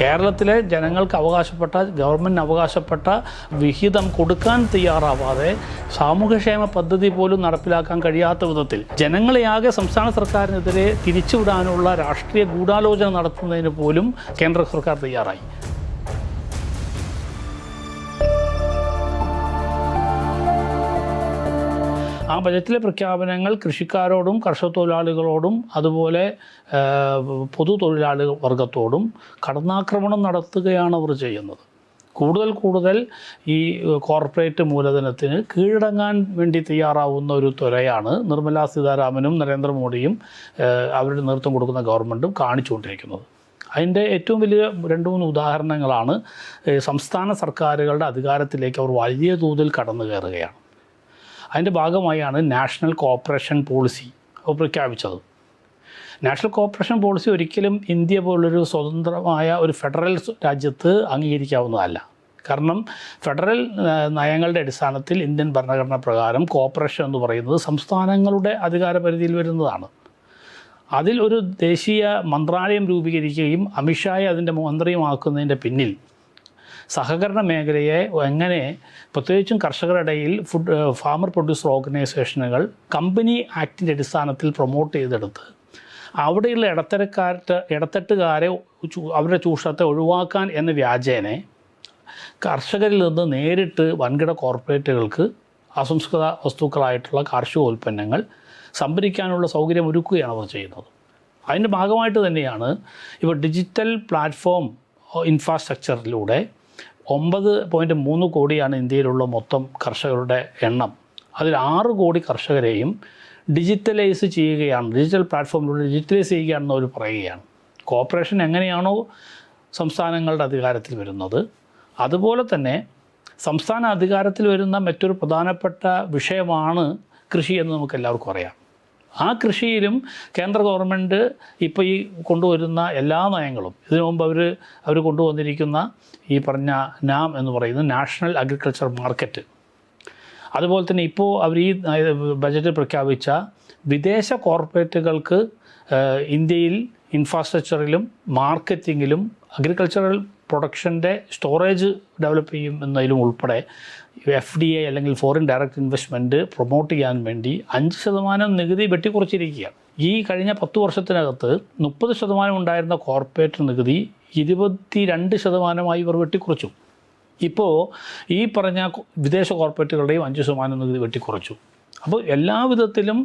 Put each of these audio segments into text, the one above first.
കേരളത്തിലെ ജനങ്ങൾക്ക് അവകാശപ്പെട്ട ഗവൺമെന്റ് അവകാശപ്പെട്ട വിഹിതം കൊടുക്കാൻ തയ്യാറാവാതെ സാമൂഹ്യക്ഷേമ പദ്ധതി പോലും നടപ്പിലാക്കാൻ കഴിയാത്ത വിധത്തിൽ ജനങ്ങളെയാകെ സംസ്ഥാന സർക്കാരിനെതിരെ തിരിച്ചുവിടാനുള്ള രാഷ്ട്രീയ ഗൂഢാലോചന നടത്തുന്നതിന് പോലും കേന്ദ്ര സർക്കാർ തയ്യാറായി. ആ ബജറ്റിലെ പ്രഖ്യാപനങ്ങൾ കൃഷിക്കാരോടും കർഷക തൊഴിലാളികളോടും അതുപോലെ പൊതു തൊഴിലാളി വർഗത്തോടും കടന്നാക്രമണം നടത്തുകയാണ് അവർ ചെയ്യുന്നത്. കൂടുതൽ കൂടുതൽ ഈ കോർപ്പറേറ്റ് മൂലധനത്തിന് കീഴടങ്ങാൻ വേണ്ടി തയ്യാറാവുന്ന ഒരു ത്വരയാണ് നിർമ്മലാ സീതാരാമനും നരേന്ദ്രമോദിയും അവരുടെ നേതൃത്വം കൊടുക്കുന്ന ഗവൺമെന്റും കാണിച്ചുകൊണ്ടിരിക്കുന്നത്. അതിന്റെ ഏറ്റവും വലിയ രണ്ട് മൂന്ന് ഉദാഹരണങ്ങളാണ് സംസ്ഥാന സർക്കാരുകളുടെ അധികാരത്തിലേക്ക് അവർ വലിയ തോതിൽ കടന്നു കയറുകയാണ് അതിന്റെ ഭാഗമായാണ് നാഷണൽ കോപ്പറേഷൻ പോളിസി പ്രഖ്യാപിച്ചത്. നാഷണൽ കോപ്പറേഷൻ പോളിസി ഒരിക്കലും ഇന്ത്യ പോലൊരു സ്വതന്ത്രമായ ഒരു ഫെഡറൽ രാജ്യത്ത് അംഗീകരിക്കാവുന്നതല്ല. കാരണം ഫെഡറൽ നയങ്ങളുടെ അടിസ്ഥാനത്തിൽ ഇന്ത്യൻ ഭരണഘടന പ്രകാരം കോപ്പറേഷൻ എന്ന് പറയുന്നത് സംസ്ഥാനങ്ങളുടെ അധികാര പരിധിയിൽ വരുന്നതാണ്. അതിൽ ഒരു ദേശീയ മന്ത്രാലയം രൂപീകരിക്കുകയും അമിത്ഷായെ അതിന്റെ മന്ത്രിയുമാക്കുന്നതിന്റെ പിന്നിൽ സഹകരണ മേഖലയെ എങ്ങനെ പ്രത്യേകിച്ചും കർഷകരുടെ ഇടയിൽ ഫുഡ് ഫാമർ പ്രൊഡ്യൂസർ ഓർഗനൈസേഷനുകൾ കമ്പനി ആക്ടിന്റെ അടിസ്ഥാനത്തിൽ പ്രൊമോട്ട് ചെയ്തെടുത്ത് അവിടെയുള്ള ഇടത്തരക്കാരുടെ ഇടത്തട്ടുകാരെ അവരുടെ ചൂഷണത്തെ ഒഴിവാക്കാൻ എന്ന വ്യാജേനെ കർഷകരിൽ നിന്ന് നേരിട്ട് വൻകിട കോർപ്പറേറ്റുകൾക്ക് അസംസ്കൃത വസ്തുക്കളായിട്ടുള്ള കാർഷിക ഉൽപ്പന്നങ്ങൾ സംഭരിക്കാനുള്ള സൗകര്യം ഒരുക്കുകയാണ് അവർ ചെയ്യുന്നത്. അതിന്റെ ഭാഗമായിട്ട് തന്നെയാണ് ഇപ്പോൾ ഡിജിറ്റൽ പ്ലാറ്റ്ഫോം ഇൻഫ്രാസ്ട്രക്ചറിലൂടെ ഒമ്പത് പോയിന്റ് മൂന്ന് കോടിയാണ് ഇന്ത്യയിലുള്ള മൊത്തം കർഷകരുടെ എണ്ണം. അതിൽ ആറ് കോടി കർഷകരെയും ഡിജിറ്റലൈസ് ചെയ്യുകയാണ്. ഡിജിറ്റൽ പ്ലാറ്റ്ഫോമിലൂടെ ഡിജിറ്റലൈസ് ചെയ്യുകയാണെന്ന് അവർ പറയുകയാണ്. കോർപ്പറേഷൻ എങ്ങനെയാണോ സംസ്ഥാനങ്ങളുടെ അധികാരത്തിൽ വരുന്നത് അതുപോലെ തന്നെ സംസ്ഥാന അധികാരത്തിൽ വരുന്ന മറ്റൊരു പ്രധാനപ്പെട്ട വിഷയമാണ് കൃഷി എന്ന് നമുക്ക് എല്ലാവർക്കും അറിയാം. ആ കൃഷിയിലും കേന്ദ്ര ഗവൺമെന്റ് ഇപ്പോൾ ഈ കൊണ്ടുവരുന്ന എല്ലാ നയങ്ങളും ഇതിനു മുമ്പ് അവർ അവർ കൊണ്ടുവന്നിരിക്കുന്ന ഈ പറഞ്ഞ നാം എന്ന് പറയുന്നത് നാഷണൽ അഗ്രികൾച്ചർ മാർക്കറ്റ്. അതുപോലെ തന്നെ ഇപ്പോൾ അവർ ഈ ബജറ്റിൽ പ്രഖ്യാപിച്ച വിദേശ കോർപ്പറേറ്റുകൾക്ക് ഇന്ത്യയിൽ ഇൻഫ്രാസ്ട്രക്ചറിലും മാർക്കറ്റിങ്ങിലും അഗ്രികൾച്ചറൽ പ്രൊഡക്ഷന്റെ സ്റ്റോറേജ് ഡെവലപ്പ് ചെയ്യും എന്നതിലും ഉൾപ്പെടെ എഫ് ഡി എ അല്ലെങ്കിൽ ഫോറിൻ ഡയറക്റ്റ് ഇൻവെസ്റ്റ്മെന്റ് പ്രൊമോട്ട് ചെയ്യാൻ വേണ്ടി അഞ്ച് ശതമാനം നികുതി വെട്ടിക്കുറച്ചിരിക്കുകയാണ്. ഈ കഴിഞ്ഞ പത്ത് വർഷത്തിനകത്ത് മുപ്പത് ശതമാനം ഉണ്ടായിരുന്ന കോർപ്പറേറ്റ് നികുതി ഇരുപത്തി രണ്ട് ശതമാനമായി ഇവർ വെട്ടിക്കുറച്ചു. ഇപ്പോൾ ഈ പറഞ്ഞ വിദേശ കോർപ്പറേറ്റുകളുടെയും അഞ്ച് ശതമാനം നികുതി വെട്ടിക്കുറച്ചു. അപ്പോൾ എല്ലാ വിധത്തിലും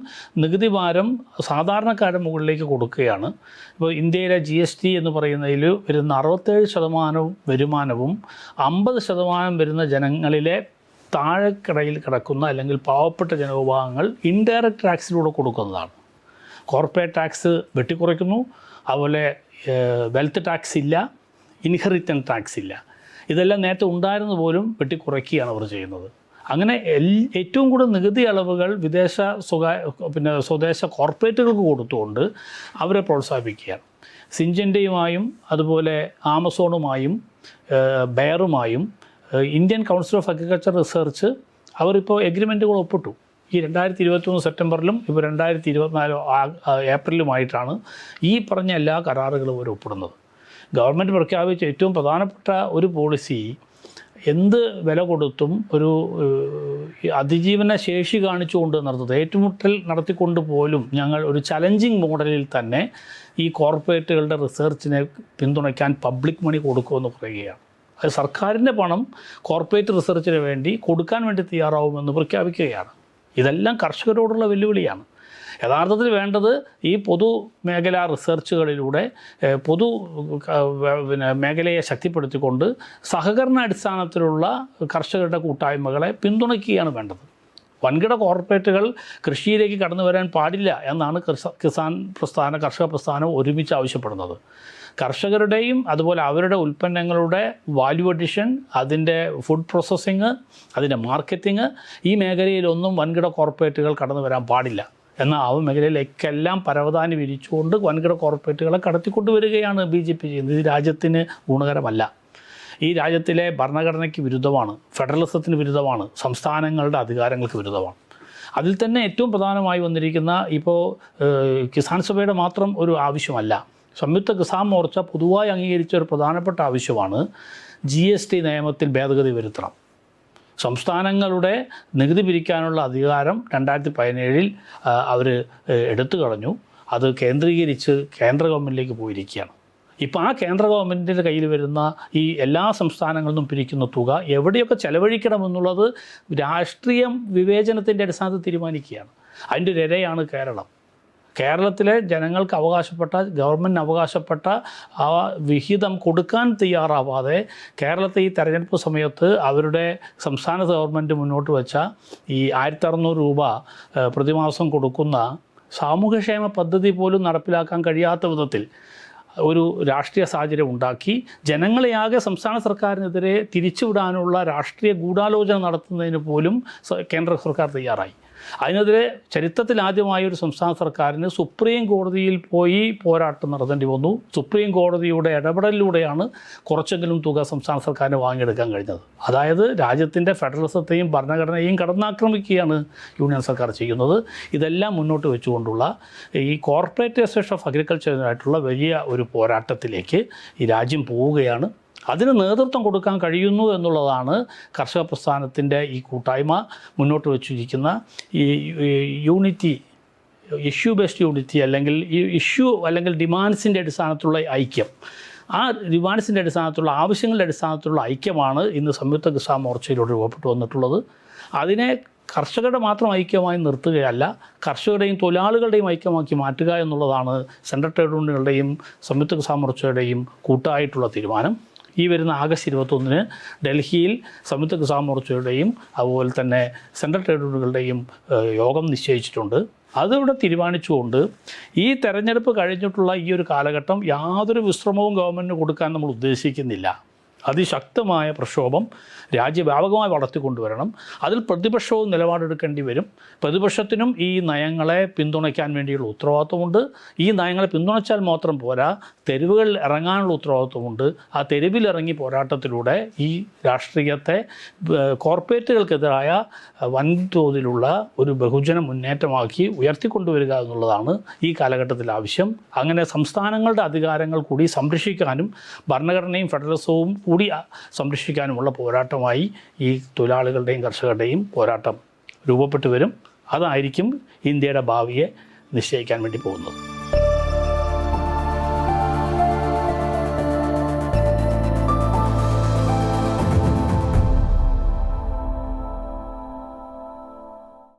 നികുതി ഭാരം സാധാരണക്കാരുടെ മുകളിലേക്ക് കൊടുക്കുകയാണ്. ഇപ്പോൾ ഇന്ത്യയിലെ ജി എസ് ടി എന്ന് പറയുന്നതിൽ വരുന്ന അറുപത്തേഴ് ശതമാനവും വരുമാനവും അമ്പത് ശതമാനം വരുന്ന ജനങ്ങളിലെ താഴെക്കിടയിൽ കിടക്കുന്ന അല്ലെങ്കിൽ പാവപ്പെട്ട ജനവിഭാഗങ്ങൾ ഇൻഡയറക്റ്റ് ടാക്സിലൂടെ കൊടുക്കുന്നതാണ്. കോർപ്പറേറ്റ് ടാക്സ് വെട്ടിക്കുറയ്ക്കുന്നു. അതുപോലെ വെൽത്ത് ടാക്സ് ഇല്ല ഇൻഹെറിറ്റൻ ടാക്സ് ഇല്ല. ഇതെല്ലാം നേരത്തെ ഉണ്ടായിരുന്നു പോലും വെട്ടിക്കുറയ്ക്കുകയാണ് അവർ ചെയ്യുന്നത്. അങ്ങനെ ഏറ്റവും കൂടുതൽ നികുതി അളവുകൾ വിദേശ സ്വകാര്യ പിന്നെ സ്വദേശ കോർപ്പറേറ്റുകൾക്ക് കൊടുത്തുകൊണ്ട് അവരെ പ്രോത്സാഹിപ്പിക്കുകയാണ് സിഞ്ചന്റെയുമായും അതുപോലെ ആമസോണുമായും ബെയറുമായും Indian council of agriculture research അവരിപ്പോൾ എഗ്രിമെന്റുകൾ ഒപ്പിട്ടു. ഈ രണ്ടായിരത്തി ഇരുപത്തൊന്ന് സെപ്റ്റംബറിലും ഇപ്പോൾ രണ്ടായിരത്തി ഇരുപത്തിനാല് ഏപ്രിലുമായിട്ടാണ് ഈ പറഞ്ഞ എല്ലാ കരാറുകളും അവർ ഒപ്പിടുന്നത്. ഗവൺമെന്റ് പ്രഖ്യാപിച്ച ഏറ്റവും പ്രധാനപ്പെട്ട ഒരു പോളിസി എന്ത് വില കൊടുത്തും ഒരു അതിജീവന ശേഷി കാണിച്ചുകൊണ്ട് നടത്തുന്നത്. ഏറ്റുമുട്ടൽ നടത്തിക്കൊണ്ട് പോലും ഞങ്ങൾ ഒരു ചലഞ്ചിങ് മോഡലിൽ തന്നെ ഈ കോർപ്പറേറ്റുകളുടെ റിസർച്ചിനെ പിന്തുണയ്ക്കാൻ പബ്ലിക് മണി കൊടുക്കുമെന്ന് പറയുകയാണ്. അത് സർക്കാരിന്റെ പണം കോർപ്പറേറ്റ് റിസർച്ചിന് വേണ്ടി കൊടുക്കാൻ വേണ്ടി തയ്യാറാവുമെന്ന് പ്രഖ്യാപിക്കുകയാണ്. ഇതെല്ലാം കർഷകരോടുള്ള വെല്ലുവിളിയാണ്. യഥാർത്ഥത്തിൽ വേണ്ടത് ഈ പൊതു മേഖലാ റിസർച്ചുകളിലൂടെ പൊതു പിന്നെ മേഖലയെ ശക്തിപ്പെടുത്തിക്കൊണ്ട് സഹകരണ അടിസ്ഥാനത്തിലുള്ള കർഷകരുടെ കൂട്ടായ്മകളെ പിന്തുണയ്ക്കുകയാണ് വേണ്ടത്. വൻകിട കോർപ്പറേറ്റുകൾ കൃഷിയിലേക്ക് കടന്നു വരാൻ പാടില്ല എന്നാണ് കിസാൻ പ്രസ്ഥാന കർഷക പ്രസ്ഥാനം ഒരുമിച്ച് ആവശ്യപ്പെടുന്നത്. കർഷകരുടെയും അതുപോലെ അവരുടെ ഉൽപ്പന്നങ്ങളുടെ വാല്യൂ അഡിഷൻ അതിന്റെ ഫുഡ് പ്രോസസ്സിങ് അതിന്റെ മാർക്കറ്റിങ് ഈ മേഖലയിലൊന്നും വൻകിട കോർപ്പറേറ്റുകൾ കടന്നു വരാൻ പാടില്ല. എന്നാൽ ആ മേഖലയിലേക്കെല്ലാം പരവതാനി വിരിച്ചുകൊണ്ട് വൻകിട കോർപ്പറേറ്റുകളെ കടത്തിക്കൊണ്ടുവരികയാണ് ബി ജെ പി ചെയ്യുന്നത്. ഇത് രാജ്യത്തിന് ഗുണകരമല്ല. ഈ രാജ്യത്തിലെ ഭരണഘടനയ്ക്ക് വിരുദ്ധമാണ്. ഫെഡറലിസത്തിന് വിരുദ്ധമാണ്. സംസ്ഥാനങ്ങളുടെ അധികാരങ്ങൾക്ക് വിരുദ്ധമാണ്. അതിൽ തന്നെ ഏറ്റവും പ്രധാനമായി വന്നിരിക്കുന്ന ഇപ്പോൾ കിസാൻ സഭയുടെ മാത്രം ഒരു ആവശ്യമല്ല. സംയുക്ത കിസാൻ മോർച്ച പൊതുവായി അംഗീകരിച്ച ഒരു പ്രധാനപ്പെട്ട ആവശ്യമാണ് ജി എസ് ടി നിയമത്തിൽ ഭേദഗതി വരുത്തണം. സംസ്ഥാനങ്ങളുടെ നികുതി പിരിക്കാനുള്ള അധികാരം രണ്ടായിരത്തി പതിനേഴിൽ അവർ എടുത്തു കളഞ്ഞു. അത് കേന്ദ്രീകരിച്ച് കേന്ദ്ര ഗവൺമെന്റിലേക്ക് പോയിരിക്കുകയാണ്. ഇപ്പോൾ ആ കേന്ദ്ര ഗവൺമെന്റിന്റെ കയ്യിൽ വരുന്ന ഈ എല്ലാ സംസ്ഥാനങ്ങളിൽ നിന്നും പിരിക്കുന്ന തുക എവിടെയൊക്കെ ചെലവഴിക്കണമെന്നുള്ളത് രാഷ്ട്രീയം വിവേചനത്തിന്റെ അടിസ്ഥാനത്തിൽ തീരുമാനിക്കുകയാണ്. അതിന്റെ ഒരു ഇരയാണ് കേരളം. കേരളത്തിലെ ജനങ്ങൾക്ക് അവകാശപ്പെട്ട ഗവൺമെന്റ് അവകാശപ്പെട്ട ആ വിഹിതം കൊടുക്കാൻ തയ്യാറാവാതെ കേരളത്തെ ഈ തെരഞ്ഞെടുപ്പ് സമയത്ത് അവരുടെ സംസ്ഥാന ഗവൺമെന്റ് മുന്നോട്ട് വെച്ച ഈ ആയിരത്തി അറുന്നൂറ് രൂപ പ്രതിമാസം കൊടുക്കുന്ന സാമൂഹ്യക്ഷേമ പദ്ധതി പോലും നടപ്പിലാക്കാൻ കഴിയാത്ത വിധത്തിൽ ഒരു രാഷ്ട്രീയ സാഹചര്യം ഉണ്ടാക്കി ജനങ്ങളെയാകെ സംസ്ഥാന സർക്കാരിനെതിരെ തിരിച്ചുവിടാനുള്ള രാഷ്ട്രീയ ഗൂഢാലോചന നടത്തുന്നതിന് പോലും കേന്ദ്ര സർക്കാർ തയ്യാറായി. അതിനെതിരെ ചരിത്രത്തിൽ ആദ്യമായി ഒരു സംസ്ഥാന സർക്കാരിന് സുപ്രീം കോടതിയിൽ പോയി പോരാട്ടം നടത്തേണ്ടി വന്നു. സുപ്രീം കോടതിയുടെ ഇടപെടലിലൂടെയാണ് കുറച്ചെങ്കിലും തുക സംസ്ഥാന സർക്കാരിന് വാങ്ങിയെടുക്കാൻ കഴിഞ്ഞത്. അതായത് രാജ്യത്തിന്റെ ഫെഡറലിസത്തെയും ഭരണഘടനയെയും കടന്നാക്രമിക്കുകയാണ് യൂണിയൻ സർക്കാർ ചെയ്യുന്നത്. ഇതെല്ലാം മുന്നോട്ട് വെച്ചുകൊണ്ടുള്ള ഈ കോർപ്പറേറ്റ് അസോസിയേഷൻ ഓഫ് അഗ്രികൾച്ചറിനായിട്ടുള്ള വലിയ ഒരു പോരാട്ടത്തിലേക്ക് ഈ രാജ്യം പോവുകയാണ്. അതിന് നേതൃത്വം കൊടുക്കാൻ കഴിയുന്നു എന്നുള്ളതാണ് കർഷക പ്രസ്ഥാനത്തിന്റെ ഈ കൂട്ടായ്മ മുന്നോട്ട് വെച്ചിരിക്കുന്ന ഈ യൂണിറ്റി ഇഷ്യൂ ബേസ്ഡ് യൂണിറ്റി അല്ലെങ്കിൽ ഈ ഇഷ്യൂ അല്ലെങ്കിൽ ഡിമാൻഡ്സിന്റെ അടിസ്ഥാനത്തിലുള്ള ഐക്യം. ആ ഡിമാൻഡ്സിന്റെ അടിസ്ഥാനത്തിലുള്ള ആവശ്യങ്ങളുടെ അടിസ്ഥാനത്തിലുള്ള ഐക്യമാണ് ഇന്ന് സംയുക്ത കിസാൻ മോർച്ചയിലൂടെ രൂപപ്പെട്ടു വന്നിട്ടുള്ളത്. അതിനെ കർഷകരുടെ മാത്രം ഐക്യമായി നിർത്തുകയല്ല കർഷകരുടെയും തൊഴിലാളികളുടെയും ഐക്യമാക്കി മാറ്റുക എന്നുള്ളതാണ് സെൻട്രൽ ട്രേഡ് യൂണിയനുകളുടെയും സംയുക്ത കിസാൻ മോർച്ചയുടെയും കൂട്ടായിട്ടുള്ള തീരുമാനം. ഈ വരുന്ന ആഗസ്റ്റ് ഇരുപത്തൊന്നിന് ഡൽഹിയിൽ സംയുക്ത കിസാൻ മോർച്ചയുടെയും അതുപോലെ തന്നെ സെൻട്രൽ ട്രേഡ് യൂണിയനുകളുടെയും യോഗം നിശ്ചയിച്ചിട്ടുണ്ട്. അതിവിടെ തീരുമാനിച്ചുകൊണ്ട് ഈ തെരഞ്ഞെടുപ്പ് കഴിഞ്ഞിട്ടുള്ള ഈ ഒരു കാലഘട്ടം യാതൊരു വിശ്രമവും ഗവൺമെന്റിന് കൊടുക്കാൻ നമ്മൾ ഉദ്ദേശിക്കുന്നില്ല. അതിശക്തമായ പ്രക്ഷോഭം രാജ്യവ്യാപകമായി വളർത്തിക്കൊണ്ടുവരണം. അതിൽ പ്രതിപക്ഷവും നിലപാടെടുക്കേണ്ടി വരും. പ്രതിപക്ഷത്തിനും ഈ നയങ്ങളെ പിന്തുണയ്ക്കാൻ വേണ്ടിയുള്ള ഉത്തരവാദിത്വമുണ്ട്. ഈ നയങ്ങളെ പിന്തുണച്ചാൽ മാത്രം പോരാ തെരുവുകളിൽ ഇറങ്ങാനുള്ള ഉത്തരവാദിത്വമുണ്ട്. ആ തെരുവിലിറങ്ങി പോരാട്ടത്തിലൂടെ ഈ രാഷ്ട്രീയത്തെ കോർപ്പറേറ്റുകൾക്കെതിരായ വൻതോതിലുള്ള ഒരു ബഹുജന മുന്നേറ്റമാക്കി ഉയർത്തിക്കൊണ്ടുവരിക എന്നുള്ളതാണ് ഈ കാലഘട്ടത്തിൽ ആവശ്യം. അങ്ങനെ സംസ്ഥാനങ്ങളുടെ അധികാരങ്ങൾ കൂടി സംരക്ഷിക്കാനും ഭരണഘടനയും ഫെഡറലിസവും കൂടി സംരക്ഷിക്കാനുമുള്ള പോരാട്ടമായി ഈ തൊഴിലാളികളുടെയും കർഷകരുടെയും പോരാട്ടം രൂപപ്പെട്ടു വരും. അതായിരിക്കും ഇന്ത്യയുടെ ഭാവിയെ നിശ്ചയിക്കാൻ വേണ്ടി പോകുന്നത്.